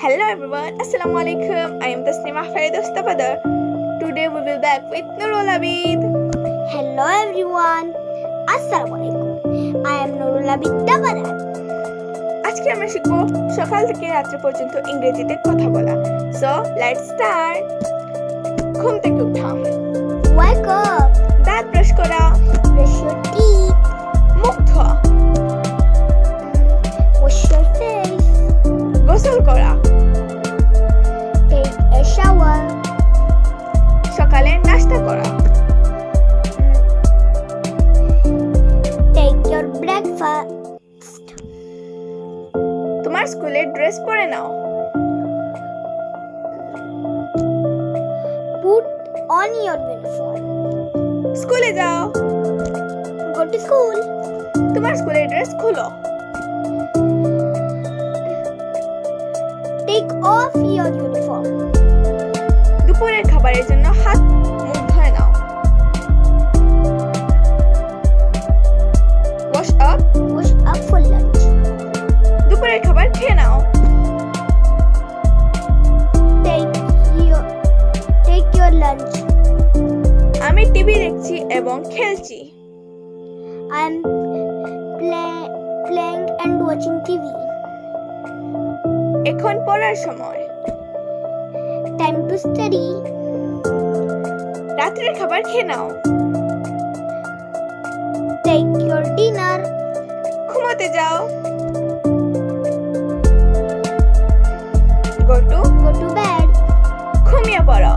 Hello everyone, Assalamu alaikum. I am Tasnima Faridus Tabadar. Today we will back with Nurul Abid. Hello everyone. Assalamu alaikum. I am Nurul Abid Tabadar. আজকে আমরা শিখব সকাল থেকে রাত্রি পর্যন্ত ইংরেজিতে কথা বলা সো লেটস স্টার্ট ঘুম থেকে উঠা Wake up. তোমার স্কুলের ড্রেস পরে নাও। পুট অন ইয়োর ইউনিফর্ম স্কুলে যাও। গো স্কুল তোমার স্কুলের ড্রেস খুলো। টেক অফ ইয়োর ইউনিফর্ম দুপুরের খাবারের জন্য হাত your lunch. আমি টিভি দেখছি এবং খেলছি I'm play, playing and watching TV. এখন পড়ার সময় Time to study. রাত্রের খাবার খেয়ে নাও Take your dinner. ঘুমোতে যাও go to Go to bed. ঘুমিয়ে পড়ো